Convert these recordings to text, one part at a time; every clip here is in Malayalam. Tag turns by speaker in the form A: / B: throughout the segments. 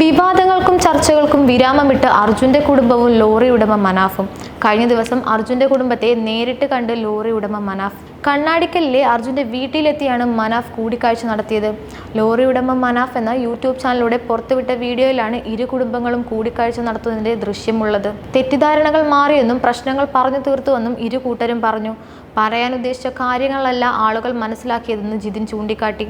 A: വിവാദങ്ങൾക്കും ചർച്ചകൾക്കും വിരാമമിട്ട് അർജുന്റെ കുടുംബവും ലോറി ഉടമ മനാഫും. കഴിഞ്ഞ ദിവസം അർജുന്റെ കുടുംബത്തെ നേരിട്ട് കണ്ട് ലോറി ഉടമ മനാഫ്. കണ്ണാടിക്കലിലെ അർജുന്റെ വീട്ടിലെത്തിയാണ് മനാഫ് കൂടിക്കാഴ്ച നടത്തിയത്. ലോറി ഉടമ മനാഫ് എന്ന യൂട്യൂബ് ചാനലിലൂടെ പുറത്തുവിട്ട വീഡിയോയിലാണ് ഇരു കുടുംബങ്ങളും കൂടിക്കാഴ്ച നടത്തുന്നതിന്റെ ദൃശ്യമുള്ളത്. തെറ്റിദ്ധാരണകൾ മാറിയെന്നും പ്രശ്നങ്ങൾ പറഞ്ഞു തീർത്തുവെന്നും ഇരു കൂട്ടരും പറഞ്ഞു. പറയാൻ ഉദ്ദേശിച്ച കാര്യങ്ങളല്ല ആളുകൾ മനസ്സിലാക്കിയതെന്ന് ജിതിൻ ചൂണ്ടിക്കാട്ടി.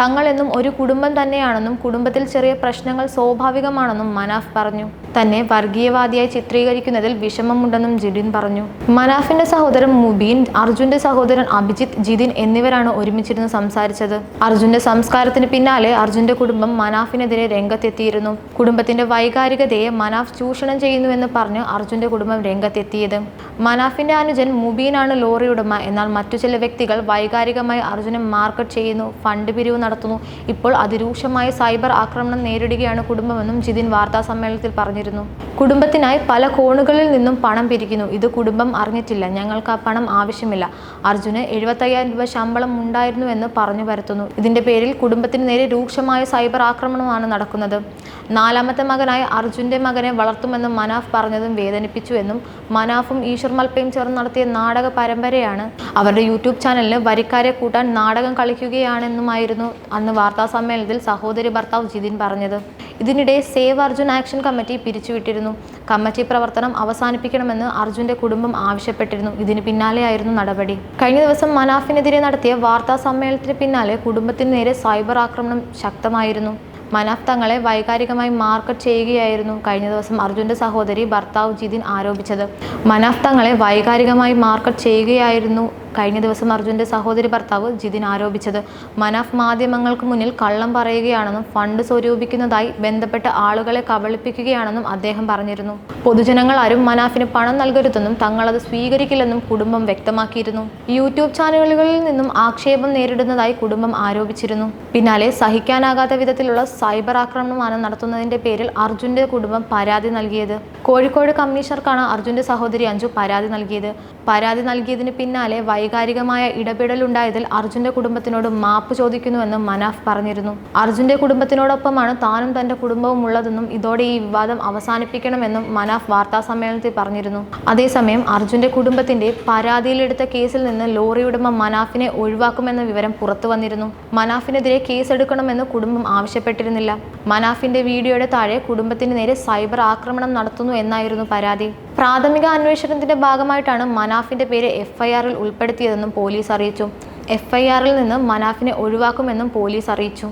A: തങ്ങളെന്നും ഒരു കുടുംബം തന്നെയാണെന്നും കുടുംബത്തിൽ ചെറിയ പ്രശ്നങ്ങൾ സ്വാഭാവികമാണെന്നും മനാഫ് പറഞ്ഞു. തന്നെ വർഗീയവാദിയായി ചിത്രീകരിക്കുന്നതിൽ വിഷമമുണ്ടെന്നും ജിതിൻ പറഞ്ഞു. മനാഫിന്റെ സഹോദരൻ മുബീൻ അർജുന്റെ സഹോദരൻ അഭിജിത്ത് ജിതിൻ എന്നിവരാണ് ഒരുമിച്ചിരുന്ന് സംസാരിച്ചത്. അർജുന്റെ സംസ്കാരത്തിന് പിന്നാലെ അർജുന്റെ കുടുംബം മനാഫിനെതിരെ രംഗത്തെത്തിയിരുന്നു. കുടുംബത്തിന്റെ വൈകാരികതയെ മനാഫ് ചൂഷണം ചെയ്യുന്നുവെന്ന് പറഞ്ഞ് അർജുന്റെ കുടുംബം രംഗത്തെത്തിയത്. മനാഫിന്റെ അനുജൻ മുബീനാണ് ലോറി ഉടമ എന്നാൽ മറ്റു ചില വ്യക്തികൾ വൈകാരികമായി അർജുനെ മാർക്കറ്റ് ചെയ്യുന്നു. ഫണ്ട് പിരിവ് നടത്തുന്നു. ഇപ്പോൾ അതിരൂക്ഷമായ സൈബർ ആക്രമണം നേരിടുകയാണ് കുടുംബമെന്നും ജിതിൻ വാർത്താ സമ്മേളനത്തിൽ പറഞ്ഞിരുന്നു. കുടുംബത്തിനായി പല കോണുകളിൽ നിന്നും പണം പിരിക്കുന്നു. ഇത് കുടുംബം അറിഞ്ഞിട്ടില്ല. ഞങ്ങൾക്ക് ആ പണം ആവശ്യമില്ല. അർജുന് എഴുപത്തയ്യായിരം രൂപ ശമ്പളം ഉണ്ടായിരുന്നുവെന്ന് പറഞ്ഞു വരുത്തുന്നു ഇതിന്റെ പേരിൽ കുടുംബത്തിന് നേരെ രൂക്ഷമായ സൈബർ ആക്രമണമാണ് നടക്കുന്നത്. നാലാമത്തെ മകനായ അർജുന്റെ മകനെ വളർത്തുമെന്നും മനാഫ് പറഞ്ഞതും വേദനിപ്പിച്ചു എന്നും മനാഫും ഈശ്വർ മൽപ്പയും ചേർന്ന് നടത്തിയ നാടക പരമ്പരയാണ്. അവരുടെ യൂട്യൂബ് ചാനലിന് വരിക്കാരെ കൂട്ടാൻ നാടകം കളിക്കുകയാണെന്നുമായിരുന്നു അന്ന് വാർത്താ സമ്മേളനത്തിൽ സഹോദരി ഭർത്താവ് ജിതിൻ പറഞ്ഞത്. ഇതിനിടെ സേവ് അർജുൻ ആക്ഷൻ കമ്മിറ്റി പിരിച്ചുവിട്ടിരുന്നു. കമ്മിറ്റി പ്രവർത്തനം അവസാനിപ്പിക്കണമെന്ന് അർജുന്റെ കുടുംബം ആവശ്യപ്പെട്ടിരുന്നു. ഇതിന് പിന്നാലെയായിരുന്നു നടപടി. കഴിഞ്ഞ ദിവസം മനാഫിനെതിരെ നടത്തിയ വാർത്താ സമ്മേളനത്തിന് പിന്നാലെ കുടുംബത്തിന് നേരെ സൈബർ ആക്രമണം ശക്തമായിരുന്നു. മനാഫ് തങ്ങളെ വൈകാരികമായി മാർക്കറ്റ് ചെയ്യുകയായിരുന്നു കഴിഞ്ഞ ദിവസം അർജുന്റെ സഹോദരി ഭർത്താവ് ജിതിൻ ആരോപിച്ചത്. മനാഫ് തങ്ങളെ വൈകാരികമായി മാർക്കറ്റ് ചെയ്യുകയായിരുന്നു കഴിഞ്ഞ ദിവസം അർജുന്റെ സഹോദരി ഭർത്താവ് ജിതിൻ ആരോപിച്ചത്. മനാഫ് മാധ്യമങ്ങൾക്ക് മുന്നിൽ കള്ളം പറയുകയാണെന്നും ഫണ്ട് സ്വരൂപിക്കുന്നതായി ബന്ധപ്പെട്ട ആളുകളെ കബളിപ്പിക്കുകയാണെന്നും അദ്ദേഹം പറഞ്ഞിരുന്നു. പൊതുജനങ്ങൾ ആരും മനാഫിന് പണം നൽകരുതെന്നും തങ്ങളത് സ്വീകരിക്കില്ലെന്നും കുടുംബം വ്യക്തമാക്കിയിരുന്നു. യൂട്യൂബ് ചാനലുകളിൽ നിന്നും ആക്ഷേപം നേരിടുന്നതായി കുടുംബം ആരോപിച്ചിരുന്നു. പിന്നാലെ സഹിക്കാനാകാത്ത വിധത്തിലുള്ള സൈബർ ആക്രമണമാണ് നടത്തുന്നതിന്റെ പേരിൽ അർജുന്റെ കുടുംബം പരാതി നൽകിയത്. കോഴിക്കോട് കമ്മീഷണർക്കാണ് അർജുന്റെ സഹോദരി അഞ്ജു പരാതി നൽകിയത്. പരാതി നൽകിയതിന് പിന്നാലെ വൈകാരികമായ ഇടപെടലുണ്ടായതിൽ അർജുന്റെ കുടുംബത്തിനോട് മാപ്പ് ചോദിക്കുന്നുവെന്നും മനാഫ് പറഞ്ഞിരുന്നു. അർജുന്റെ കുടുംബത്തിനോടൊപ്പമാണ് താനും തന്റെ കുടുംബവും ഉള്ളതെന്നും ഇതോടെ ഈ വിവാദം അവസാനിപ്പിക്കണമെന്നും മനാഫ് വാർത്താ സമ്മേളനത്തിൽ പറഞ്ഞിരുന്നു. അതേസമയം അർജുന്റെ കുടുംബത്തിന്റെ പരാതിയിലെടുത്ത കേസിൽ നിന്ന് ലോറി ഉടമ മനാഫിനെ ഒഴിവാക്കുമെന്ന വിവരം പുറത്തു വന്നിരുന്നു. മനാഫിനെതിരെ കേസെടുക്കണമെന്ന് കുടുംബം ആവശ്യപ്പെട്ടിരുന്നില്ല. മനാഫിന്റെ വീഡിയോയുടെ താഴെ കുടുംബത്തിന് നേരെ സൈബർ ആക്രമണം നടത്തുന്നു എന്നായിരുന്നു പരാതി. പ്രാഥമിക അന്വേഷണത്തിന്റെ ഭാഗമായിട്ടാണ് മനാഫിന്റെ പേര് എഫ്ഐആറിൽ ഉൾപ്പെടുത്തിയതെന്നും പോലീസ് അറിയിച്ചു. എഫ്ഐആറിൽ നിന്ന് മനാഫിനെ ഒഴിവാക്കുമെന്നും പോലീസ് അറിയിച്ചു.